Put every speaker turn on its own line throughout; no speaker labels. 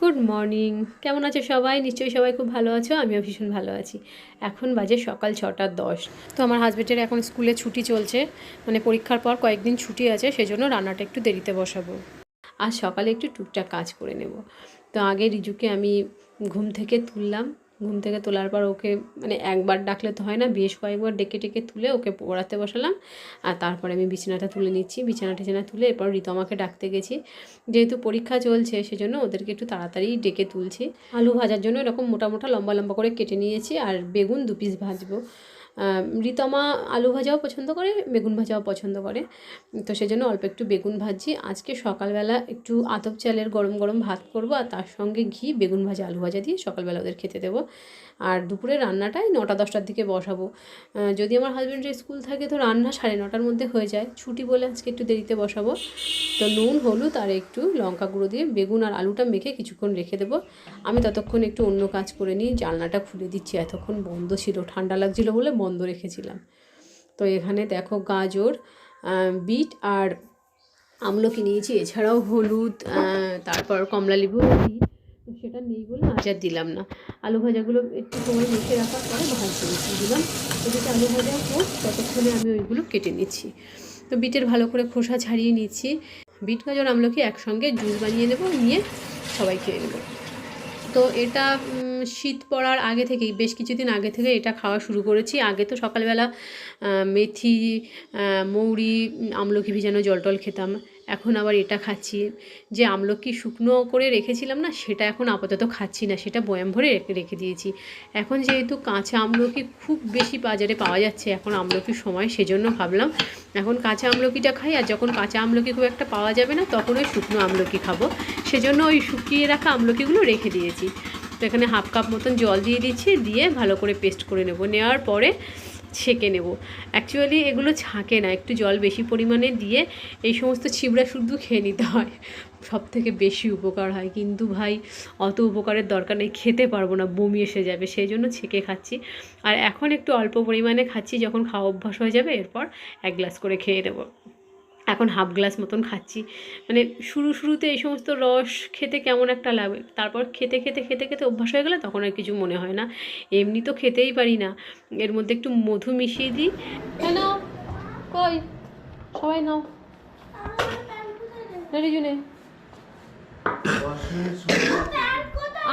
Good morning কেমন আছে সবাই? নিশ্চয়ই সবাই খুব ভালো আছো, আমিও ভীষণ ভালো আছি। এখন বাজে সকাল ছটা দশ। তো আমার হাজব্যান্ডের এখন স্কুলে ছুটি চলছে মানে পরীক্ষার পর কয়েকদিন ছুটি আছে, সেজন্য রান্নাটা একটু দেরিতে বসাবো। আর সকালে একটু টুকটাক কাজ করে নেব। তো আগে রিজুকে আমি ঘুম থেকে তুললাম ঘুম থেকে তোলার পর ওকে মানে একবার ডাকলে তো হয় না, বেশ কয়েকবার ডেকে ডেকে তুলে ওকে পড়াতে বসালাম। আর তারপরে আমি বিছানাটা তুলে নিচ্ছি, বিছানা টিছানা তুলে এরপর রিতমাকে ডাকতে গেছি। যেহেতু পরীক্ষা চলছে, সেজন্য ওদেরকে একটু তাড়াতাড়ি ডেকে তুলছি। আলু ভাজার জন্য এরকম মোটা মোটা লম্বা লম্বা করে কেটে নিয়েছি, আর বেগুন দু পিস ভাজবো। রিতমা আলু ভাজাও পছন্দ করে, বেগুন ভাজাও পছন্দ করে। তো সেজন্য অল্প একটু বেগুন ভাজছি। আজকে সকালবেলা একটু আতপ চালের গরম গরম ভাত করব আর তার সঙ্গে ঘি, বেগুন ভাজা, আলু ভাজা দিয়ে সকালবেলা ওদের খেতে দেবো। আর দুপুরে রান্নাটাই নটা দশটার দিকে বসাবো। যদি আমার হাজব্যান্ডের স্কুল থাকে তো রান্না সাড়ে নটার মধ্যে হয়ে যায়। ছুটি বলে আজকে একটু দেরিতে বসাবো। তো নুন, হলুদ আর একটু লঙ্কা গুঁড়ো দিয়ে বেগুন আর আলুটা মেখে কিছুক্ষণ রেখে দেবো। আমি ততক্ষণ একটু অন্য কাজ করে নিই। জানলাটা খুলে দিচ্ছি। এতক্ষণ বন্ধ ছিল। ঠান্ডা লাগছিল বলে বন্ধ রেখেছিলাম। তো এখানে দেখো গাজর বিট আর আমলকি নিয়েছি, এছাড়াও হলুদ তারপর কমলা লেবু তো সেটা নেই বলে আজ আর দিলাম না। আলু ভাজাগুলো একটু সময় মেখে রাখার পরে ভাজতে দিলাম। এদিকে আলু ভাজা হোক, ততক্ষণে আমি ওইগুলো কেটে নিচ্ছি। তো বিটের ভালো করে খোসা ছাড়িয়ে নিচ্ছি। বিট, গাজর, আমলকি একসঙ্গে জুস বানিয়ে নেব নিয়ে সবাই খেয়ে নেব। তো এটা শীত পড়ার আগে থেকেই, বেশ কিছুদিন আগে থেকে এটা খাওয়া শুরু করেছি। আগে তো সকালবেলা মেথি মৌরি আমলকি ভিজানো জল টল খেতাম। এখন আবার এটা খাচ্ছি। যে আমলকি শুকনো করে রেখেছিলাম না, সেটা এখন আপাতত খাচ্ছি না, সেটা বয়াম ভরে রেখে দিয়েছি। এখন যেহেতু কাঁচা আমলকি খুব বেশি বাজারে পাওয়া যাচ্ছে, এখন আমলকির সময়, সেজন্য ভাবলাম এখন কাঁচা আমলকিটা খাই, আর যখন কাঁচা আমলকি খুব একটা পাওয়া যাবে না, তখন ওই শুকনো আমলকি খাব। সেজন্য ওই শুকিয়ে রাখা আমলকিগুলো রেখে দিয়েছি। তো এখানে হাফ কাপ মতন জল দিয়ে দিচ্ছি, দিয়ে ভালো করে পেস্ট করে নেব। নেওয়ার পরে ছেঁকে নেব। অ্যাকচুয়ালি এগুলো ছাঁকে না, একটু জল বেশি পরিমাণে দিয়ে এই সমস্ত ছিবড়া শুদ্ধ খেয়ে নিতে হয়। সব থেকে বেশি উপকার হয়। কিন্তু ভাই, অত উপকারের দরকার নেই, খেতে পারব না, বমি এসে যাবে, সেই জন্য ছেঁকে খাচ্ছি। আর এখন একটু অল্প পরিমাণে খাচ্ছি, যখন খাওয়া অভ্যাস হয়ে যাবে, এরপর এক গ্লাস করে খেয়ে নেব। এখন হাফ গ্লাস মতন খাচ্ছি। মানে শুরু শুরুতে এই সমস্ত রস খেতে কেমন একটা লাগে তারপর খেতে খেতে খেতে খেতে অভ্যাস হয়ে গেলে তখন আর কিছু মনে হয় না। এমনি তো খেতেই পারি না। এর মধ্যে একটু মধু মিশিয়ে দিই। কেন কই? সবাই নাও।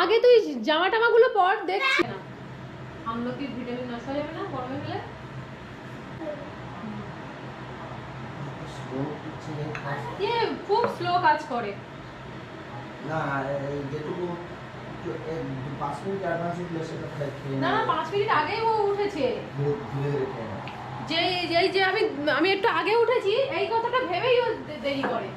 আগে তুই জামা টামাগুলো পর দেখছি। না আমলকির ভিটামিন নষ্ট হয়ে যাবে না গরমে গেলে এ খুব স্লো কাজ করে।
না যেটুকু পাঁচ মিনিট অ্যাডভান্স উঠলে সেটা খেয়ে
না না পাঁচ মিনিট আগেই ও উঠেছে। যে যেই যে আমি আমি একটু আগে উঠেছি এই কথাটা ভেবেই ও দেরি করে।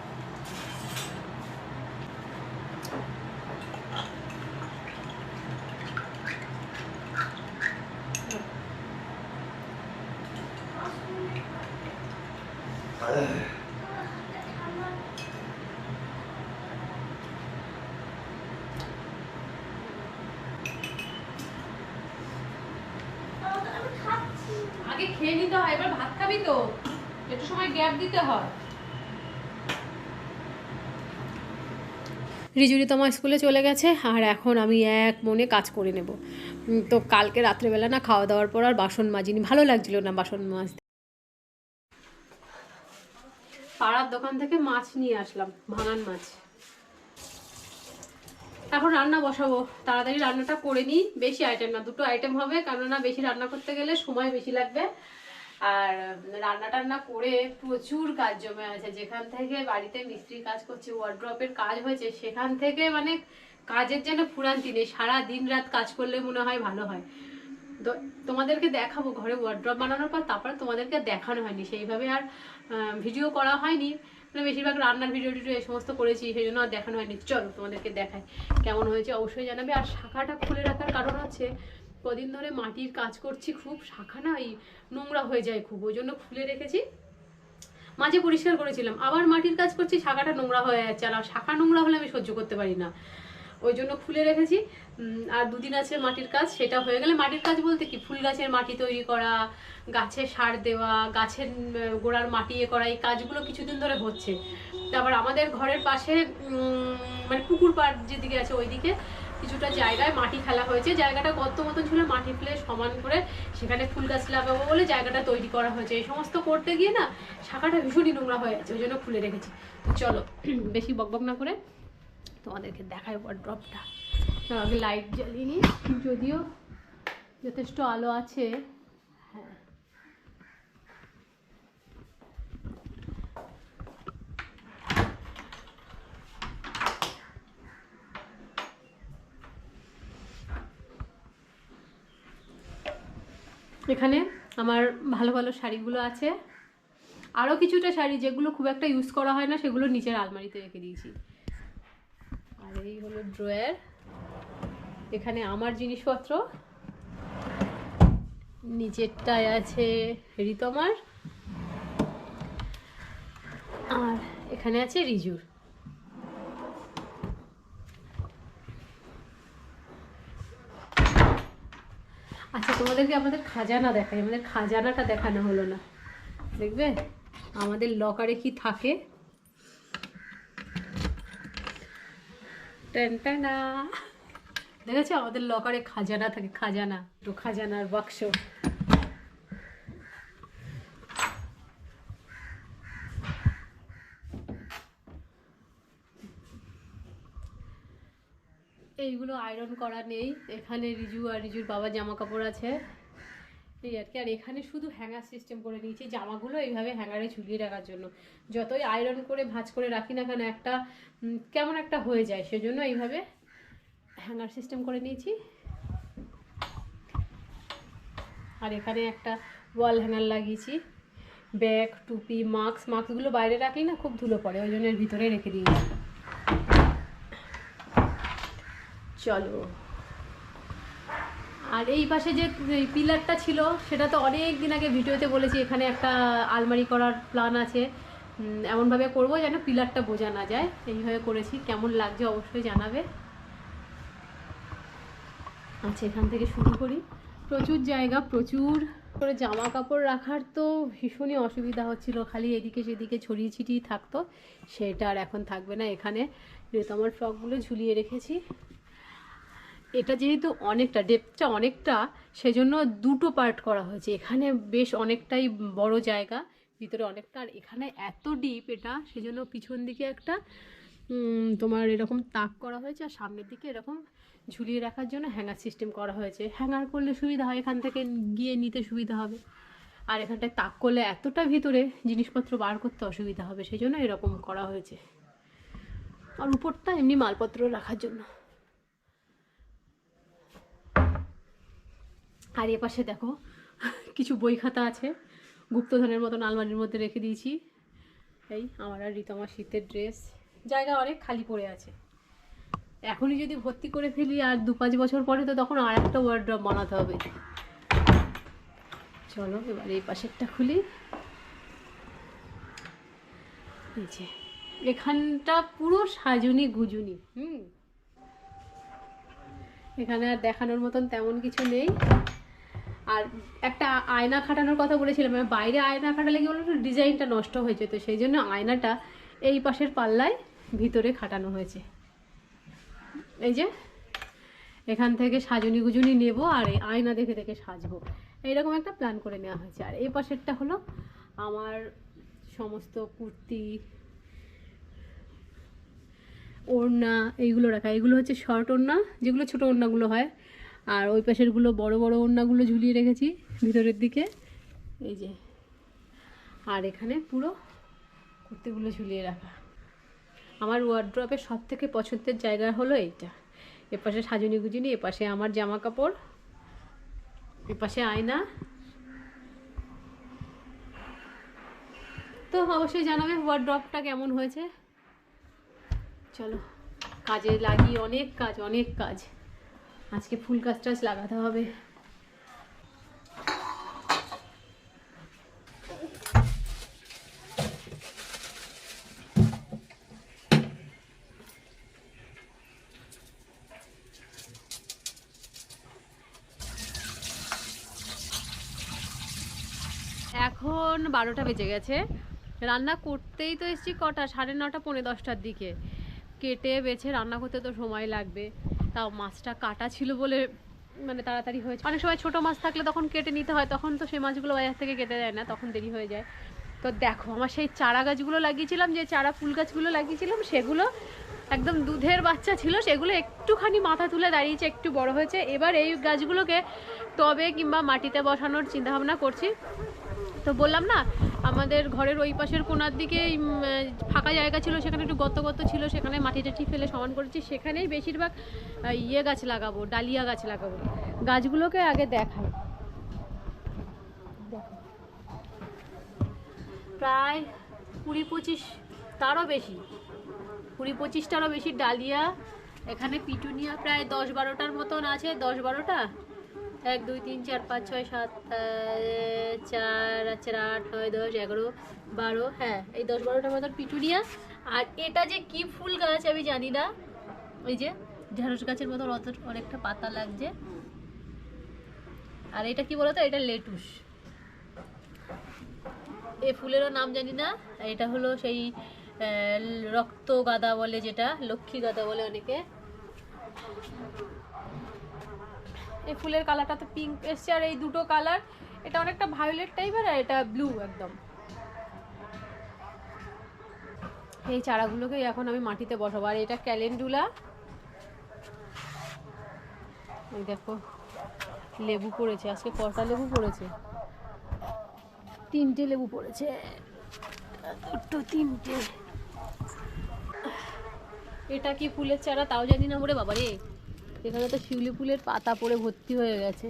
আগে খেয়ে নিতে হয় এবার ভাত খাবি তো? একটু সময় গ্যাপ দিতে হয়। রিজুরি তোমার স্কুলে চলে গেছে, আর এখন আমি এক মনে কাজ করে নেব। তো কালকে রাত্রেবেলা না খাওয়া দাওয়ার পর আর বাসন মাজিনি। ভালো লাগছিল না বাসন মাজ পাড়ার দোকান থেকে মাছ নিয়ে আসলাম, ভাঙান মাছ। এখন রান্না বসাবো। তাড়াতাড়ি রান্নাটা করে নিই। বেশি আইটেম না, দুটো আইটেম হবে। কেননা বেশি রান্না করতে গেলে সময় বেশি লাগবে। আর রান্না টান্না করে প্রচুর কাজ জমে আছে। যেখান থেকে বাড়িতে মিস্ত্রি কাজ করছে ওয়ার্ড্রপের কাজ হয়েছে, সেখান থেকে মানে কাজের যেন ফুরান্তি নেই। সারা দিন রাত কাজ করলে মনে হয় ভালো হয়। তো তোমাদেরকে দেখাবো, ঘরে ওয়ার্ড্রপ বানানোর পর তারপরে তোমাদেরকে দেখানো হয়নি। সেইভাবে আর ভিডিও করা হয়নি। মানে বেশিরভাগ রান্নার ভিডিও টিডিও এই সমস্ত করেছি, সেই জন্য আর দেখানো হয়নি। চলো তোমাদেরকে দেখাই, কেমন হয়েছে অবশ্যই জানাবে। আর শাখাটা খুলে রাখার কারণ হচ্ছে কদিন ধরে মাটির কাজ করছি, খুব শাখা না এই নোংরা হয়ে যায় খুব, ওই জন্য খুলে রেখেছি। মাঝে পরিষ্কার করেছিলাম, আবার মাটির কাজ করছি, শাখাটা নোংরা হয়ে যাচ্ছে, আর শাখা নোংরা হলে আমি সহ্য করতে পারি না। ওই জন্য খুলে রেখেছি আর দুদিন আছে মাটির কাজ, সেটা হয়ে গেলে মাটির কাজ বলতে কি? ফুল গাছের মাটি তৈরি করা গাছে সার দেওয়া, গাছের গোড়ার মাটি এ করা, এই কাজগুলো কিছুদিন ধরে হচ্ছে। তারপর আমাদের ঘরের পাশে মানে পুকুর পাড় যেদিকে আছে ওইদিকে কিছুটা জায়গায় মাটি ফেলা হয়েছে। জায়গাটা গর্ত মতন ছিল, মাটি ফেলে সমান করে সেখানে ফুল গাছ লাগাবো বলে জায়গাটা তৈরি করা হয়েছে। এই সমস্ত করতে গিয়ে না, শাখাটা ভীষণই নোংরা হয়ে যাচ্ছে ওই জন্য খুলে রেখেছি। তো চলো, বেশি বকবক না করে তোমাদেরকে দেখাই ড্রপটা আগে লাইট জ্বালিয়ে নিই। যদিও যথেষ্ট আলো আছে এখানে আমার ভালো ভালো শাড়িগুলো আছে। আরও কিছুটা শাড়ি যেগুলো খুব একটা ইউজ করা হয় না, সেগুলো নিচের আলমারিতে রেখে দিয়েছি। আর এই হলো ড্রয়ার এখানে আমার জিনিসপত্র। নিচেরটায় আছে রিতমার আর এখানে আছে রিজুর আচ্ছা তোমাদেরকে আমাদের খাজানা দেখাই, আমাদের খাজানাটা দেখানো হলো না। দেখবে? আমাদের লকারে কি থাকে? দেখেছ? আমাদের লকারে খাজানা থাকে, খাজানা। তো খাজানার বাক্স। এইগুলো আয়রন করা নেই। এখানে রিজু আর রিজুর বাবার জামা কাপড় আছে। এই আর কি। আর এখানে শুধু হ্যাঙ্গার সিস্টেম করে নিয়েছি। জামাগুলো এইভাবে হ্যাঙ্গারে ঝুলিয়ে রাখার জন্য। যতই আয়রন করে, ভাঁজ করে রাখি না কেন, একটা কেমন একটা হয়ে যায়। সেজন্য এইভাবে হ্যাঙ্গার সিস্টেম করে নিয়েছি। আর এখানে একটা ওয়াল হ্যাঙ্গার লাগিয়েছি। ব্যাগ, টুপি মাস্ক মাস্কগুলো বাইরে রাখলে না খুব ধুলো পড়ে। ওই জন্য ভিতরে রেখে দিয়েছি। চলো। আর এই পাশে যে পিলারটা ছিল, সেটা তো অনেক দিন আগে ভিডিওতে বলেছি, এখানে একটা আলমারি করার প্ল্যান আছে। এমনভাবে করব যেন পিলারটা বোঝা না যায়। এইভাবে করেছি, কেমন লাগছে অবশ্যই জানাবে। আচ্ছা এখান থেকে শুরু করি। প্রচুর জায়গা, প্রচুর করে জামা কাপড় রাখার তো ভীষণই অসুবিধা হচ্ছিল। খালি এদিকে সেদিকে ছড়িয়ে ছিটিয়ে থাকতো, সেটা আর এখন থাকবে না এখানে। রেতমার ফ্রকগুলো ঝুলিয়ে রেখেছি। এটা যেহেতু অনেকটা ডেপথটা অনেকটা, সেজন্য দুটো পার্ট করা হয়েছে। এখানে বেশ অনেকটাই বড় জায়গা, ভিতরে অনেকটা। আর এখানে এত ডিপ এটা, সেজন্য পিছন দিকে একটা তোমার এরকম তাক করা হয়েছে আর সামনের দিকে এরকম ঝুলিয়ে রাখার জন্য হ্যাঙ্গার সিস্টেম করা হয়েছে। হ্যাঙ্গার করলে সুবিধা হয়, এখান থেকে গিয়ে নিতে সুবিধা হবে। আর এখানটায় তাক করলে এতটা ভিতরে জিনিসপত্র বার করতে অসুবিধা হবে সেই জন্য এরকম করা হয়েছে। আর উপরটা এমনি মালপত্র রাখার জন্য। আর এ পাশে দেখো, কিছু বই খাতা আছে। গুপ্তধনের মতন আলমারির মধ্যে রেখে দিয়েছি। এই আমার আর রিতমার শীতের ড্রেস। জায়গা অনেক খালি পড়ে আছে। এখনই যদি ভর্তি করে ফেলি, আর দু পাঁচ বছর পরে তো তখন আর একটা ওয়ার্ড্রপ বানাতে হবে। চলো, এবার এই পাশেরটা খুলি। এখানটা পুরো সাজুনি গুজুনি, হুম। এখানে আর দেখানোর মতন তেমন কিছু নেই। আর একটা আয়না খাটানোর কথা বলেছিলাম আমি বাইরে আয়না খাটালে কি বলতো, ডিজাইনটা নষ্ট হয়ে যেত, সেই জন্য আয়নাটা এই পাশের পাল্লায় ভিতরে খাটানো হয়েছে। এই যে, এখান থেকে সাজুনি গুজুনি নেব আর এই আয়না দেখে দেখে সাজবো। এইরকম একটা প্ল্যান করে নেওয়া হয়েছে। আর এই পাশেরটা হলো আমার সমস্ত কুর্তি, ওড়না, এইগুলো রাখা। এগুলো হচ্ছে শর্ট ওড়না, যেগুলো ছোটো ওড়নাগুলো হয়। আর ওই পাশেরগুলো বড় বড় ওড়নাগুলো ঝুলিয়ে রেখেছি ভিতরের দিকে। এই যে। আর এখানে পুরো কুর্তিগুলো ঝুলিয়ে রাখা। আমার ওয়ার্ড্রপের সব থেকে পছন্দের জায়গা হলো এইটা। এপাশে সাজুনি গুজুনি, এপাশে আমার জামা কাপড় এপাশে আয়না। তো অবশ্যই জানাবে ওয়ার্ড্রপটা কেমন হয়েছে। চলো, কাজে লাগি অনেক কাজ অনেক কাজ। আজকে ফুল গাছ টাছ লাগাতে হবে। এখন বারোটা বেজে গেছে। রান্না করতেই তো এসছি কটা? সাড়ে নটা, পৌনে দশটার দিকে। কেটে বেছে রান্না করতে তো সময় লাগবে। তাও মাছটা কাটা ছিল বলে মানে তাড়াতাড়ি হয়েছে অনেক সময় ছোটো মাছ থাকলে তখন কেটে নিতে হয়, তখন তো সেই মাছগুলো বাজার থেকে কেটে দেয় না, তখন দেরি হয়ে যায়। তো দেখো, আমার সেই চারা গাছগুলো লাগিয়েছিলাম, যে চারা ফুল গাছগুলো লাগিয়েছিলাম, সেগুলো একদম দুধের বাচ্চা ছিল, সেগুলো একটুখানি মাথা তুলে দাঁড়িয়েছে, একটু বড় হয়েছে। এবার এই গাছগুলোকে টবে কিংবা মাটিতে বসানোর চিন্তাভাবনা করছি। তো বললাম না আমাদের ঘরের ওই পাশের কোনার দিকে ফাঁকা জায়গা ছিল, সেখানে একটু গত গত ছিল, সেখানে মাটি টাটি ফেলে সমান করেছি। সেখানেই বেশিরভাগ ইয়ে গাছ লাগাবো, ডালিয়া গাছ লাগাবো। গাছগুলোকে আগে দেখাই। প্রায় কুড়ি পঁচিশ তারও বেশি, কুড়ি পঁচিশটারও বেশি ডালিয়া। এখানে পিটুনিয়া প্রায় দশ বারোটার মতন আছে, দশ বারোটা? এক, দুই, তিন, চার, পাঁচ, ছয়, সাত চার চার, আট, নয়, দশ, এগারো, বারো হ্যাঁ এই দশ, বারোটার মতন পিটুনিয়া আর এটা যে কি ফুল গাছ আমি জানি না ওই যে ঢেঁড়স গাছের মতন অত অনেকটা পাতা লাগছে। আর এটা কি বলতো? এটা লেটুস। এ ফুলেরও নাম জানি না, এটা হলো সেই রক্ত গাঁদা বলে যেটা, লক্ষ্মী গাঁদা বলে অনেকে। এই ফুলের কালারটা তো পিঙ্ক এসছে আর এই দুটো কালার এটা অনেকটা ভায়োলেট টাইপের আর এটা ব্লু একদম। এই চারাগুলোকে এখন আমি মাটিতে বসাবো। আর এটা ক্যালেন্ডুলা এই দেখো, লেবু পড়েছে, আজকে কটা লেবু পড়েছে? তিনটে লেবু পড়েছে। দুটো, তিনটে। এটা কি ফুলের চারা? তাও জানি না ওরে বাবা রে এখানে তো শিউলি ফুলের পাতা পড়ে ভর্তি হয়ে গেছে।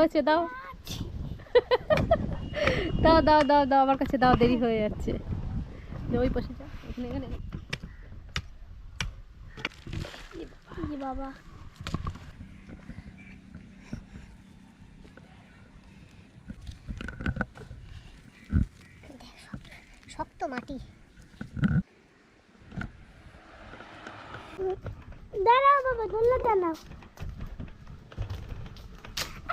হয়েছে, দাও। দাও দাও দাও দাও, আমার কাছে দাও, দেরি হয়ে যাচ্ছে। ওই পাশে
বাবা। শক্ত মাটি। দাঁড়াও বাবা ধরলে দাঁড়াও আমি যাচ্ছি আমি যাচ্ছি আমি যাচ্ছি আমি যাচ্ছি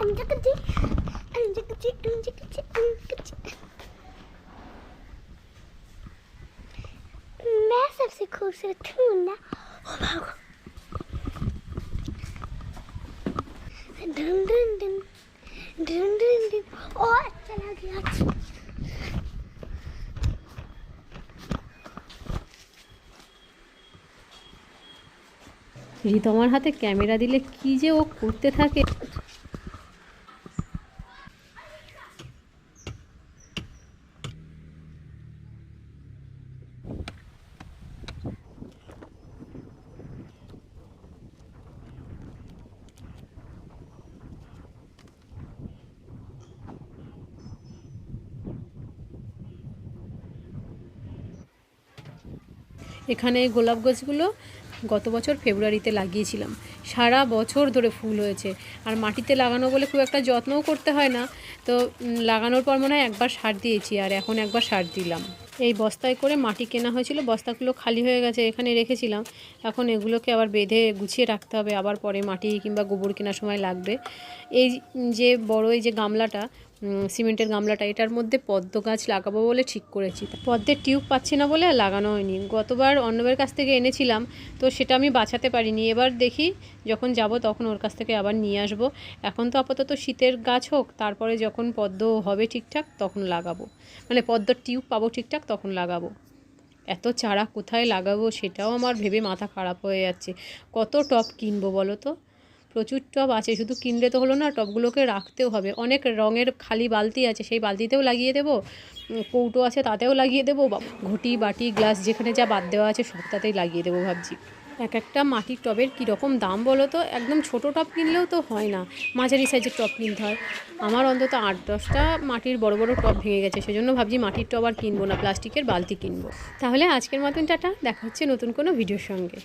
मैं सबसे खूबसूरत हूँ ना ओ भागो done done done done done done ओ चला गया
রিতমার হাতে ক্যামেরা দিলে কি যে ও করতে থাকে এখানে গোলাপ গাছগুলো গত বছর ফেব্রুয়ারিতে লাগিয়েছিলাম। সারা বছর ধরে ফুল হয়েছে। আর মাটিতে লাগানো বলে খুব একটা যত্নও করতে হয় না। তো লাগানোর পর মনে হয় একবার সার দিয়েছি আর এখন একবার সার দিলাম। এই বস্তায় করে মাটি কেনা হয়েছিল, বস্তাগুলো খালি হয়ে গেছে এখানে রেখেছিলাম। এখন এগুলোকে আবার বেঁধে গুছিয়ে রাখতে হবে। আবার পরে মাটি কিংবা গোবর কেনার সময় লাগবে। এই যে বড় এই যে গামলাটা সিমেন্টের গামলাটা, এটার মধ্যে পদ্ম গাছ লাগাবো বলে ঠিক করেছি। পদ্মের টিউব পাচ্ছি না বলে লাগানো হয়নি। গতবার অন্যবের কাছ থেকে এনেছিলাম, তো সেটা আমি বাঁচাতে পারিনি। এবার দেখি যখন যাব তখন ওর কাছ থেকে আবার নিয়ে আসব। এখন তো আপাতত শীতের গাছ হোক, তারপরে যখন পদ্ম হবে ঠিকঠাক তখন লাগাবো। মানে পদ্মর টিউব পাবো ঠিকঠাক তখন লাগাবো। এত চারা কোথায় লাগাবো সেটাও আমার ভেবে মাথা খারাপ হয়ে যাচ্ছে। কত টপ কিনবো বলো তো? প্রচুর টব আছে, শুধু কিনলে তো হলো না, টবগুলোকে রাখতেও হবে। অনেক রঙের খালি বালতি আছে, সেই বালতিতেও লাগিয়ে দেবো কৌটো আছে তাতেও লাগিয়ে দেবো ঘটি, বাটি, গ্লাস, যেখানে যা বাদ দেওয়া আছে সব তাতেই লাগিয়ে দেবো ভাবছি। এক একটা মাটির টবের কীরকম দাম বলো তো? একদম ছোট টব কিনলেও তো হয় না, মাঝারি সাইজের টব কিনতে হয়। আমার অন্তত আট দশটা মাটির বড় বড় টব ভেঙে গেছে, সেজন্য ভাবছি মাটির টব আর কিনবো না, প্লাস্টিকের বালতি কিনবো। তাহলে আজকের মতন টাটা, দেখা হচ্ছে নতুন কোনো ভিডিওর সঙ্গে।